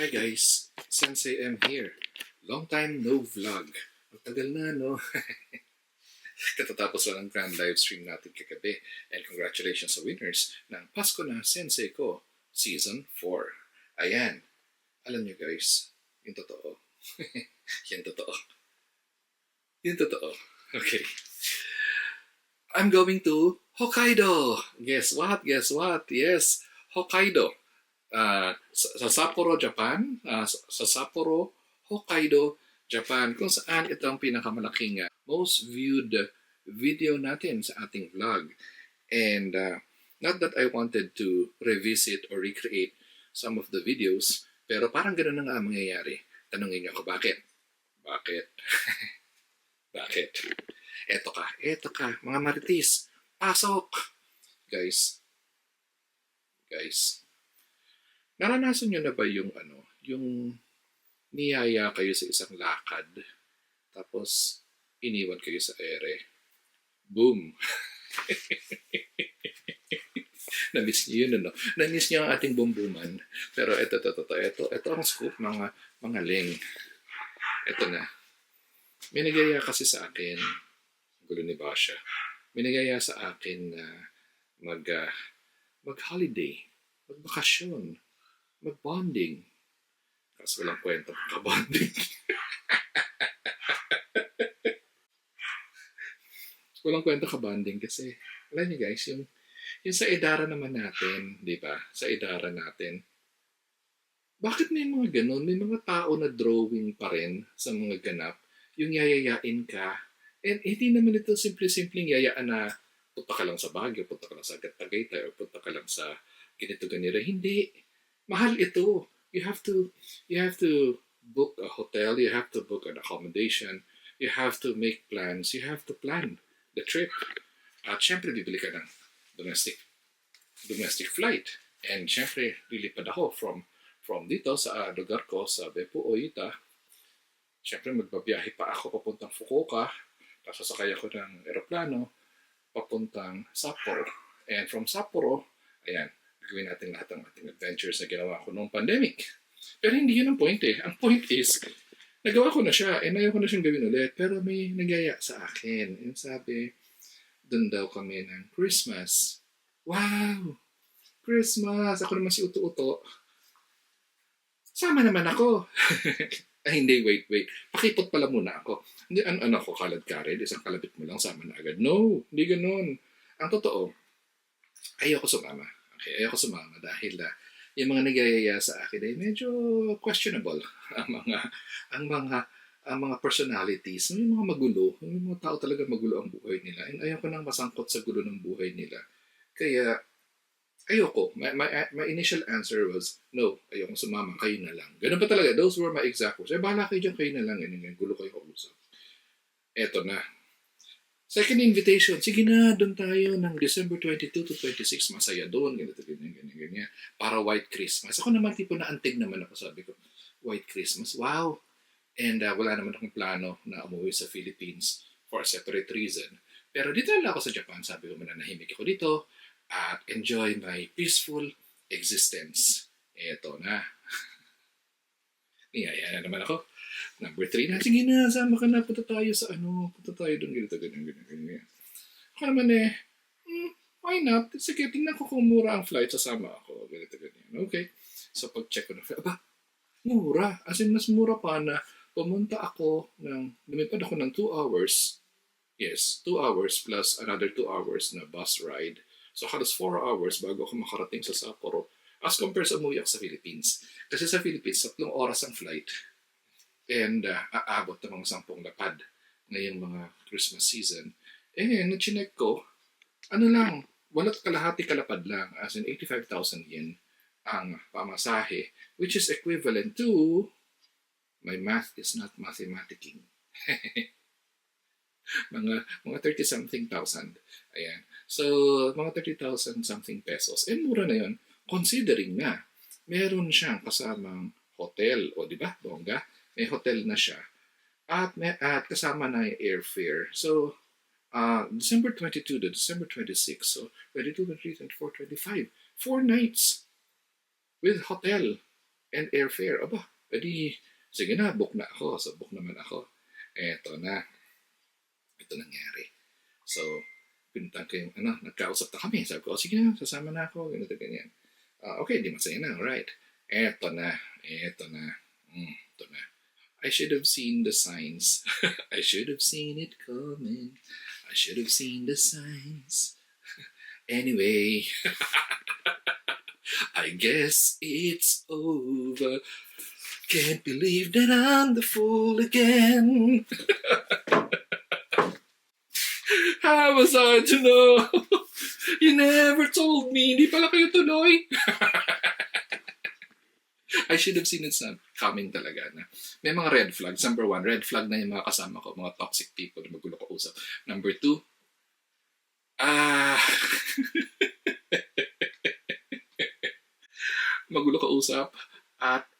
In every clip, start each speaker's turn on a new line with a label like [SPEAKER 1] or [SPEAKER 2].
[SPEAKER 1] Hi guys, Sensei M here. Long time no vlog. Ang tagal na, no? Katatapos lang ng grand live stream natin kagabi. And congratulations sa winners ng Pasko na Sensei ko, Season 4. Ayan. Alam nyo guys, yung totoo. yung totoo. Yung totoo. Okay. I'm going to Hokkaido. Guess what? Guess what? Yes, Hokkaido. Ah, sa, sa Sapporo, Japan. Ah, sa, sa Sapporo, Hokkaido, Japan. Kung saan ito ang pinakamalaking ah, most viewed video natin sa ating vlog. And ah, not that I wanted to revisit or recreate some of the videos, pero parang ganun na nga ang mangyayari. Tanungin niyo ako, bakit? Bakit? bakit? Eto ka, eto ka, mga maritis, pasok! Guys, guys, naranasan nyo na ba yung ano, yung niyaya kayo sa isang lakad, tapos iniwan kayo sa ere. Boom! Na-miss niyo yun, ano? Na-miss niyo ang ating bumbuman. Pero ito, ito, ito, ito, ito ang scoop, mga, mga ling. Ito na. May nagaya kasi sa akin, gulo ni Basha, may sa akin na mag, ah, mag-holiday, magbakasyon, mag-bonding. Kaso walang kwento ka-bonding. walang kwento ka-bonding kasi, alam niyo guys, yung, yung sa idara naman natin, di ba? Sa idara natin, bakit may mga ganun? May mga tao na drawing pa rin sa mga ganap, yung yayayain ka. And hindi naman ito simple-simpleng yayaan na punta ka lang sa Baguio, punta ka lang sa Tagaytay, or punta ka lang sa ganito ganito. Hindi. Mahal ito. You have to, you have to book a hotel, you have to book an accommodation, you have to make plans, you have to plan the trip. At syempre, bibili ka ng domestic domestic flight. And syempre, lilipad ako from from dito sa ah, lugar ko sa Beppu, Oita. Syempre, magbabiyahe pa ako papuntang Fukuoka. Tapos sasakay ako ng eroplano papuntang Sapporo. And from Sapporo, ayan, gawin natin lahat ng ating adventures na ginawa ko noong pandemic. Pero hindi yun ang point eh. Ang point is, nagawa ko na siya, and ayaw ko na siyang gawin ulit. Pero may nagyaya sa akin. And sabi, doon daw kami ng Christmas. Wow! Christmas! Ako naman si Uto-Uto. Sama naman ako. Ay, hindi, wait, wait. Pakipot pala muna ako. Hindi, ano, ano ako, kalad karel, isang kalabit mo lang, sama na agad. No, hindi ganun. Ang totoo, ayoko sumama. Okay, ayoko sumama dahil uh, yung mga nagyayaya sa akin ay medyo questionable. Ang mga, ang mga, ang mga personalities, may mga magulo, may mga tao talaga magulo ang buhay nila. And ayoko nang masangkot sa gulo ng buhay nila. Kaya, ayoko. My, my, my initial answer was, no, ayoko sumama, kayo na lang. Ganun pa talaga. Those were my exact words. Eh, bahala kayo dyan, kayo na lang. Ganun, ganun, gulo kayo kausap. Eto na. Second invitation, sige na, doon tayo ng December 22 to 26, masaya doon, ganito, ganyan, ganyan, ganyan. Para White Christmas. Ako naman, tipo na antig naman ako, sabi ko, White Christmas, wow! And uh, wala naman akong plano na umuwi sa Philippines for a separate reason. Pero dito lang ako sa Japan, sabi ko, mananahimik ako dito, at enjoy my peaceful existence. Eto na. Niyaya na naman ako. Number three na, sige na, sama ka na, punta tayo sa ano, punta tayo doon, ganito, ganyan, ganyan, ganyan. Ako naman eh, hmm, why not? Sige, tingnan ko kung mura ang flight, sasama ako, ganito, ganyan. Okay. So pag-check ko na aba, mura. As in, mas mura pa na pumunta ako ng, lumipad ako ng 2 hours, yes, 2 hours plus another 2 hours na bus ride. So halos 4 hours bago ako makarating sa Sapporo as compared sa umuwi sa Philippines. Kasi sa Philippines, tatlong oras ang flight and uh, aabot ng mga sampung lapad ngayong mga Christmas season. Eh, na-chinek ko, ano lang, wala't kalahati kalapad lang, as in 85,000 yen ang pamasahe, which is equivalent to, my math is not mathematicing. mga mga 30 something thousand. Ayan. So, mga 30,000 something pesos. Eh, mura na yon considering na meron siyang kasamang hotel, o di ba, bongga? May hotel na siya. At, may, at kasama na yung airfare. So, uh, December 22 to December 26, so 22, 23, 24, 25, four nights with hotel. and airfare. Aba, edi, sige na, book na ako. So, book naman ako. Eto na. Ito nangyari. So, pinuntan ko yung, ano, nagkausap na kami. Sabi ko, oh, sige na, sasama na ako, ganito, ganyan. Ah, okay, di masaya na, alright. Eto na, eto na. Mm, ito na. I should have seen the signs. I should have seen it coming. I should have seen the signs. anyway, I guess it's over. Can't believe that I'm the fool again. How was I to know? You never told me. Hindi pala kayo tuloy. I should have seen it coming talaga na may mga red flags. Number one, red flag na yung mga kasama ko, mga toxic people na magulo ka usap. Number two, ah, magulo ka usap at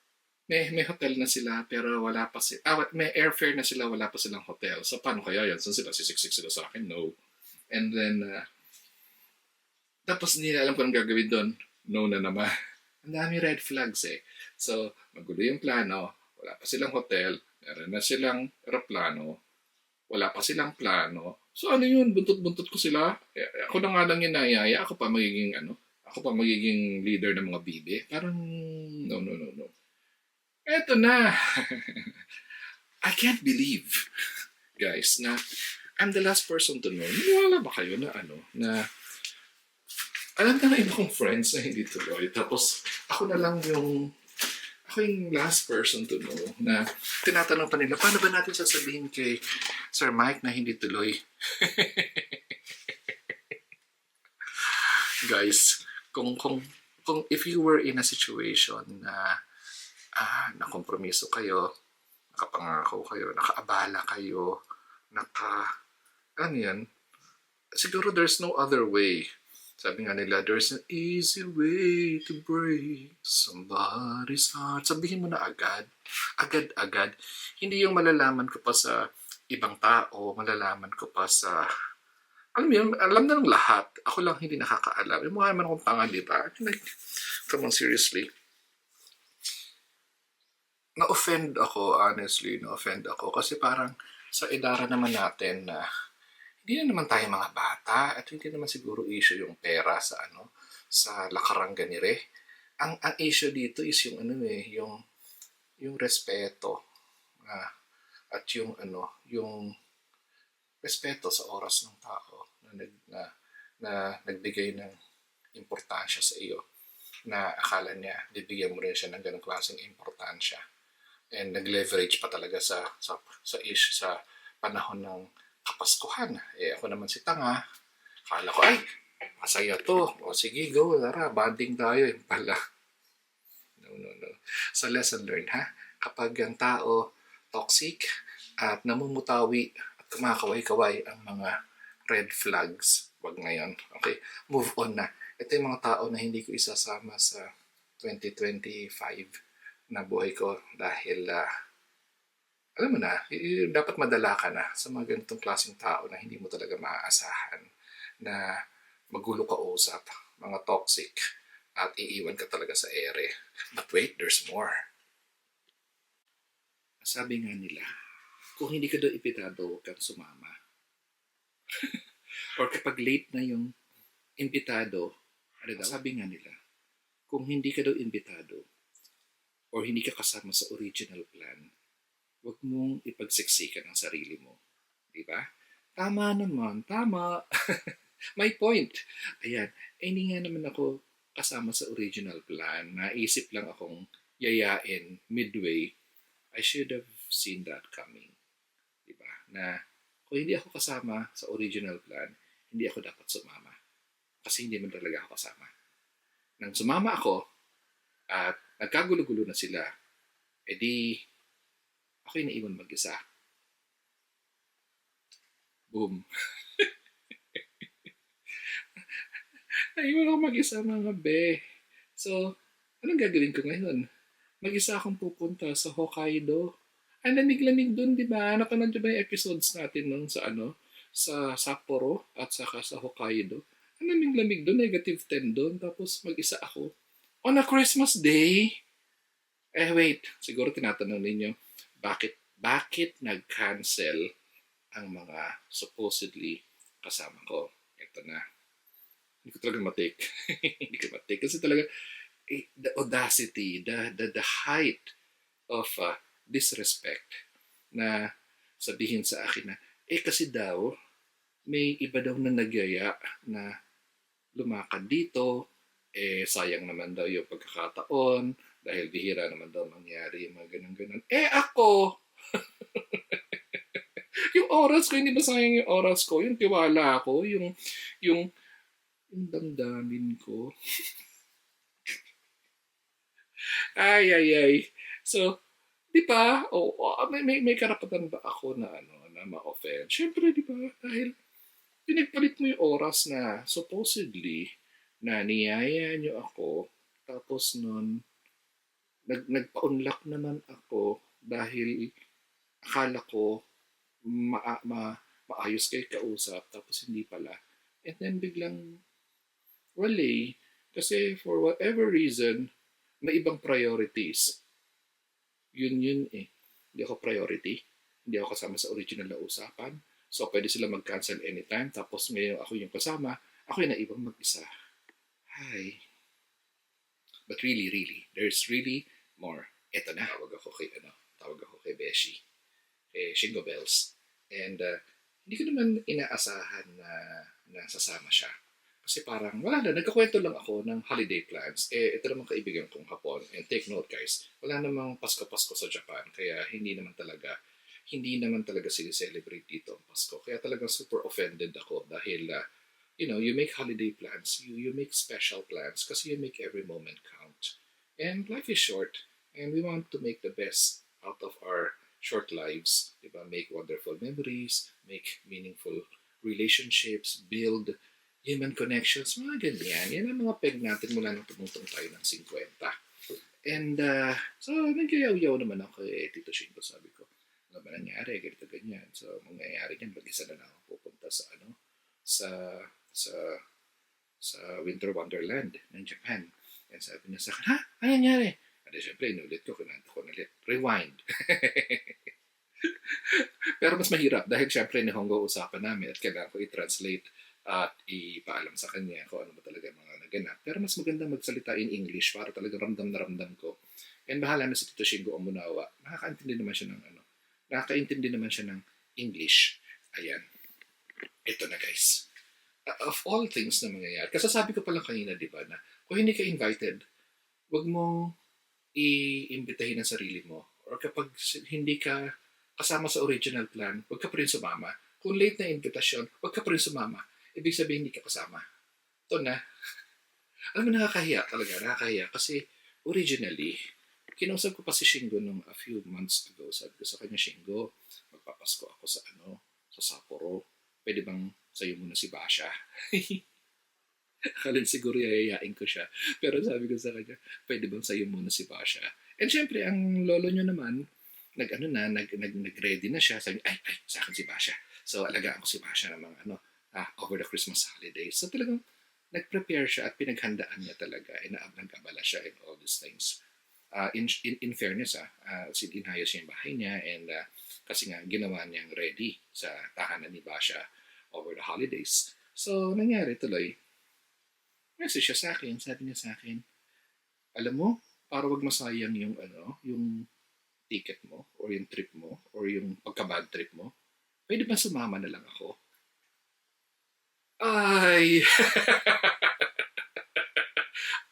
[SPEAKER 1] may, may hotel na sila pero wala pa sila, ah, may airfare na sila, wala pa silang hotel. So paano kaya yan? Saan sila? Sisiksik sila sa akin? No. And then, uh, tapos hindi alam kung anong gagawin doon. No na naman. Ang dami red flags eh. So, magulo yung plano, wala pa silang hotel, meron na silang aeroplano, wala pa silang plano. So ano yun, buntot-buntot ko sila. Eh, ako na nga lang yung nayaya, ako pa magiging ano, ako pa magiging leader ng mga bibi. Parang, no, no, no, no. Eto na. I can't believe, guys, na I'm the last person to know. Naniwala ba kayo na ano, na alam na ng iba kong friends na hindi tuloy. Tapos, ako na lang yung, ako yung last person to know na tinatanong pa nila, paano ba natin sasabihin kay Sir Mike na hindi tuloy? Guys, kung, kung, kung if you were in a situation na ah, nakompromiso kayo, nakapangako kayo, nakaabala kayo, naka, ano yan, siguro there's no other way sabi nga nila, there's an easy way to break somebody's heart. Sabihin mo na agad. Agad-agad. Hindi yung malalaman ko pa sa ibang tao, malalaman ko pa sa... Alam mo alam na ng lahat. Ako lang hindi nakakaalam. Yung mukha man akong tanga, di ba? Like, come on, seriously. Na-offend ako, honestly. Na-offend ako. Kasi parang sa idara naman natin na hindi na naman tayo mga bata at hindi naman siguro issue yung pera sa ano sa lakarang ganire. Ang ang issue dito is yung ano eh, yung yung respeto ah, at yung ano, yung respeto sa oras ng tao na nag na, na nagbigay ng importansya sa iyo na akala niya bibigyan mo rin siya ng ganong klaseng importansya and nag-leverage pa talaga sa sa sa ish sa panahon ng kapaskuhan. Eh, ako naman si Tanga. Kala ko, ay, masaya to. O sige, go, tara, banding tayo. Yung pala. No, no, no. So, lesson learned, ha? Kapag ang tao toxic at namumutawi at kumakaway-kaway ang mga red flags, wag ngayon. Okay, move on na. Ito yung mga tao na hindi ko isasama sa 2025 na buhay ko dahil uh, alam mo na, dapat madala ka na sa mga ganitong klaseng tao na hindi mo talaga maaasahan na magulo ka usap, mga toxic, at iiwan ka talaga sa ere. But wait, there's more. Sabi nga nila, kung hindi ka daw ipitado, huwag kang sumama. Or kapag late na yung imbitado, ano daw, sabi nga nila, kung hindi ka daw imbitado, or hindi ka kasama sa original plan, huwag mong ipagsiksikan ang sarili mo. Di ba? Tama naman, tama. May point. Ayan, eh, hindi nga naman ako kasama sa original plan. Naisip lang akong yayain midway. I should have seen that coming. Di ba? Na kung hindi ako kasama sa original plan, hindi ako dapat sumama. Kasi hindi man talaga ako kasama. Nang sumama ako, at nagkagulo-gulo na sila, edi ako yung naiwan mag-isa. Boom. naiwan ako mag-isa mga be. So, anong gagawin ko ngayon? Mag-isa akong pupunta sa Hokkaido. Ang lamig-lamig doon, di ba? Napanood ba yung episodes natin nung sa ano? Sa Sapporo at saka sa Hokkaido. Ang lamig-lamig doon, negative 10 doon. Tapos mag-isa ako. On a Christmas day, Eh wait, siguro tinatanong ninyo, bakit bakit nag-cancel ang mga supposedly kasama ko? Ito na. Hindi ko talaga matake. Hindi ko matake. Kasi talaga, eh, the audacity, the, the, the height of uh, disrespect na sabihin sa akin na, eh kasi daw, may iba daw na nagyaya na lumakad dito, eh sayang naman daw yung pagkakataon, dahil bihira naman daw mangyari yung mga ganun-ganun. Eh ako! yung oras ko, hindi masayang yung oras ko, yung tiwala ko, yung, yung, yung damdamin ko. ay, ay, ay. So, di ba, oh, oh, may, may, may karapatan ba ako na ano, na ma-offend? Siyempre, di ba, dahil pinagpalit mo yung oras na supposedly na niyaya niyo ako, tapos nun, nag, nagpa-unlock naman ako dahil akala ko ma, ma, maayos kayo kausap, tapos hindi pala. And then biglang, wala Kasi for whatever reason, may ibang priorities. Yun yun eh. Hindi ako priority. Hindi ako kasama sa original na usapan. So, pwede sila mag-cancel anytime. Tapos ngayon ako yung kasama. Ako yung naibang mag-isa. Hi. But really, really, there's really more. Eto na, tawag ako kay, ano, tawag ako kay Beshi. Kay Shingo Bells. And uh, hindi ko naman inaasahan na, na sasama siya. Kasi parang, wala na, nagkakwento lang ako ng holiday plans. Eh, ito naman kaibigan kong hapon. And take note guys, wala namang Pasko-Pasko sa Japan. Kaya hindi naman talaga, hindi naman talaga sila celebrate dito ang Pasko. Kaya talagang super offended ako dahil, uh, you know, you make holiday plans, you, you make special plans kasi you make every moment count. And life is short. And we want to make the best out of our short lives. Diba? Make wonderful memories, make meaningful relationships, build human connections, mga ganyan. Yan ang mga peg natin mula nung tumutong tayo ng 50. And uh, so, nagyayaw-yaw naman ako kay Tito Shingo. Sabi ko, ano ba nangyari? Ganito, ganyan. So, mangyayari yan, mag-isa na lang ako pupunta sa ano, sa, sa, sa Winter Wonderland ng Japan. And sabi niya sa akin, ha? Ano nangyari? At syempre, inulit ko, kunanta ko ulit. Rewind. Pero mas mahirap dahil syempre ni Hongo usapan namin at kailangan ko i-translate at ipaalam sa kanya kung ano ba talaga mga naganap. Pero mas maganda magsalita in English para talaga ramdam na ramdam ko. And bahala na si Tito Shingo Omunawa. Nakakaintindi naman siya ng ano. Nakakaintindi naman siya ng English. Ayan. Ito na guys. Of all things na mangyayari. Kasi sabi ko pa lang kanina, di ba, na kung hindi ka invited, wag mong i-imbitahin ang sarili mo. Or kapag hindi ka kasama sa original plan, wag ka pa rin sumama. Kung late na invitation, wag ka pa rin sumama ibig sabihin hindi ka kasama. Ito na. Alam mo, nakakahiya talaga. Nakakahiya. Kasi originally, kinausap ko pa si Shingo nung a few months ago. Sabi ko sa kanya, Shingo, magpapasko ako sa ano, sa Sapporo. Pwede bang sa'yo muna si Basha? Akalin siguro yayayain ko siya. Pero sabi ko sa kanya, pwede bang sa'yo muna si Basha? And syempre, ang lolo nyo naman, nag-ano na, nag, nag, nag-ready na siya. Sabi, ay, ay, sa akin si Basha. So, alagaan ko si Basha ng mga ano, ah, over the Christmas holidays. So talagang nag-prepare siya at pinaghandaan niya talaga. E nag-abala siya and all these things. Uh, in, in, in fairness, ah, uh, inayos niya yung bahay niya and uh, kasi nga ginawa niyang ready sa tahanan ni Basha over the holidays. So, nangyari tuloy. Message siya sa akin, sabi niya sa akin, alam mo, para wag masayang yung ano, yung ticket mo or yung trip mo or yung pagka-bad trip mo, pwede ba sumama na lang ako? Ay.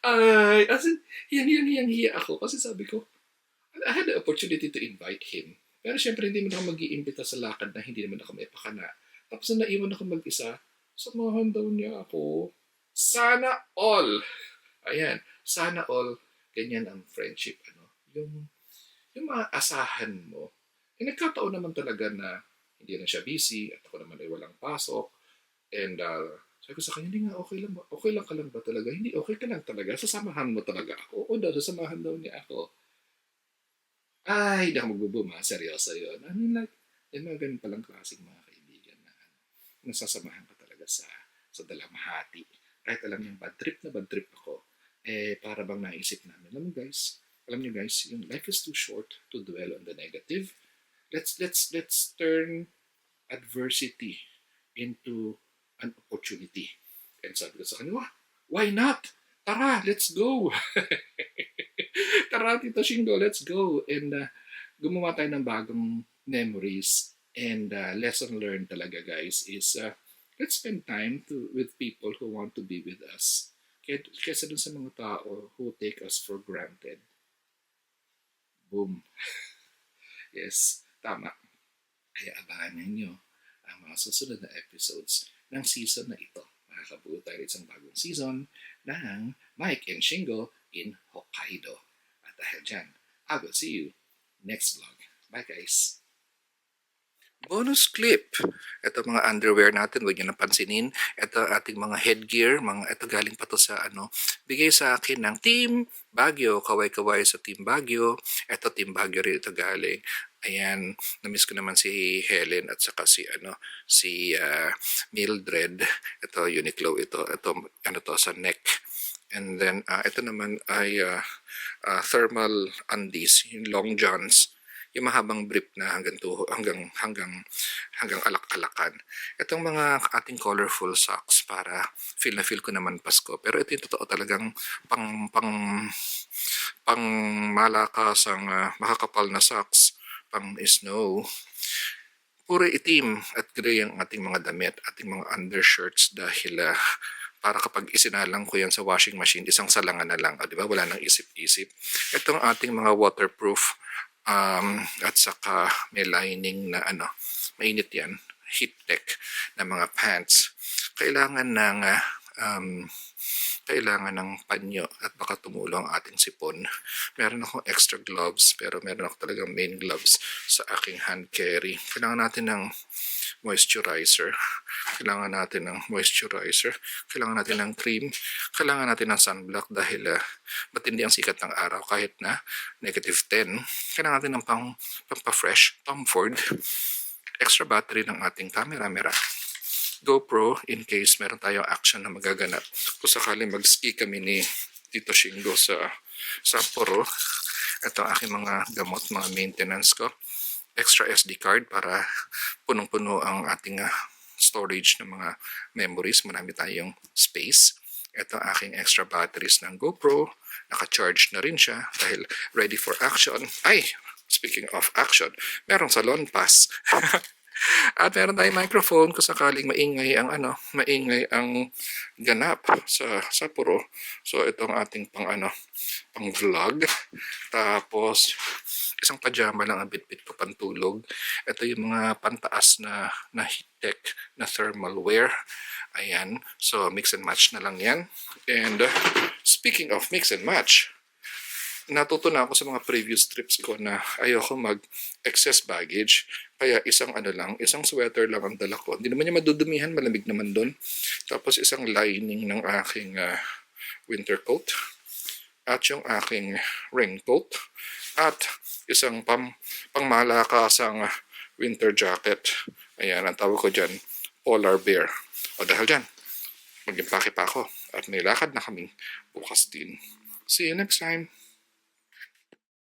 [SPEAKER 1] Ay. As in, hiyang hiyang hiyang hiya ako. Kasi sabi ko, I had the opportunity to invite him. Pero syempre, hindi mo ako mag iimbita sa lakad na hindi naman ako may pakana. Tapos na naiwan ako mag-isa, samahan daw niya ako. Sana all. Ayan. Sana all. Ganyan ang friendship. Ano? Yung, yung mga asahan mo. Eh, nagkataon naman talaga na hindi na siya busy at ako naman ay walang pasok And uh, sabi ko sa kanya, hindi nga, okay lang ba? Okay lang ka lang ba talaga? Hindi, okay ka lang talaga. Sasamahan mo talaga ako. Oo daw, sasamahan daw niya ako. Ay, hindi ako magbubuma. Seryoso yun. I mean, like, yung mga ganun palang klaseng mga nasasamahan ka talaga sa sa dalamhati. Kahit alam niyang bad trip na bad trip ako, eh, para bang naisip namin, alam mo guys, alam niyo guys, yung life is too short to dwell on the negative. Let's let's let's turn adversity into an opportunity. And sabi ko sa kanya, "Wah, why not? Tara, let's go. Tara, Tito Shingo, let's go. And uh, gumawa tayo ng bagong memories. And uh, lesson learned talaga, guys, is uh, let's spend time to with people who want to be with us. Kaya, kesa dun sa mga tao who take us for granted. Boom. yes, tama. Kaya abangan ninyo ang mga susunod na episodes ng season na ito. Makakabuo tayo isang bagong season ng Mike and Shingo in Hokkaido. At dahil dyan, I will see you next vlog. Bye guys! Bonus clip. Ito mga underwear natin, huwag niyo napansinin. Ito ating mga headgear, mga ito galing pa to sa ano, bigay sa akin ng Team Baguio, kaway-kaway sa Team Baguio. Ito Team Baguio rin ito galing. Ayan, namiss ko naman si Helen at saka si ano, si ah, Mildred. Ito Uniqlo ito. Ito ano to sa neck. And then ah, ito naman ay ah, ah, thermal undies, yung long johns yung mahabang brief na hanggang tuho, hanggang hanggang hanggang alak-alakan. Itong mga ating colorful socks para feel na feel ko naman Pasko. Pero ito yung totoo talagang pang pang pang malakas ang ah, makakapal na socks, pang snow. Puro itim at gray ang ating mga damit, ating mga undershirts dahil ah, para kapag isinalang ko yan sa washing machine, isang salangan na lang, o, di ba? Wala nang isip-isip. Itong ating mga waterproof um, at saka may lining na ano, mainit yan, heat tech na mga pants. Kailangan ng ah, um, kailangan ng panyo at baka tumulong ang ating sipon. Meron akong extra gloves pero meron ako talagang main gloves sa aking hand carry. Kailangan natin ng moisturizer. Kailangan natin ng moisturizer. Kailangan natin ng cream. Kailangan natin ng sunblock dahil uh, matindi ang sikat ng araw kahit na negative 10. Kailangan natin ng pang, pang-fresh Tom Ford. Extra battery ng ating camera. GoPro in case meron tayong action na magaganap. Kung sakali mag-ski kami ni Tito Shingo sa Sapporo, ito ang aking mga gamot, mga maintenance ko. Extra SD card para punong-puno ang ating ah, storage ng mga memories. Marami tayong space. Ito ang aking extra batteries ng GoPro. Naka-charge na rin siya dahil ready for action. Ay, speaking of action, merong salon pass. At meron tayong microphone kung sakaling maingay ang ano, maingay ang ganap sa Sapporo. So itong ating pang ano, pang vlog. Tapos isang pajama lang ang bitbit ko pantulog. Ito yung mga pantaas na na heat tech na thermal wear. Ayan. So mix and match na lang yan. And uh, speaking of mix and match, natuto na ako sa mga previous trips ko na ayoko mag-excess baggage. Kaya isang ano lang, isang sweater lang ang dala ko. Hindi naman niya madudumihan, malamig naman doon. Tapos isang lining ng aking ah, winter coat. At yung aking raincoat. At isang pang, pangmalakasang winter jacket. Ayan, ang tawag ko dyan, polar bear. O dahil dyan, mag-impake pa ako. At nilakad na kaming bukas din. See you next time.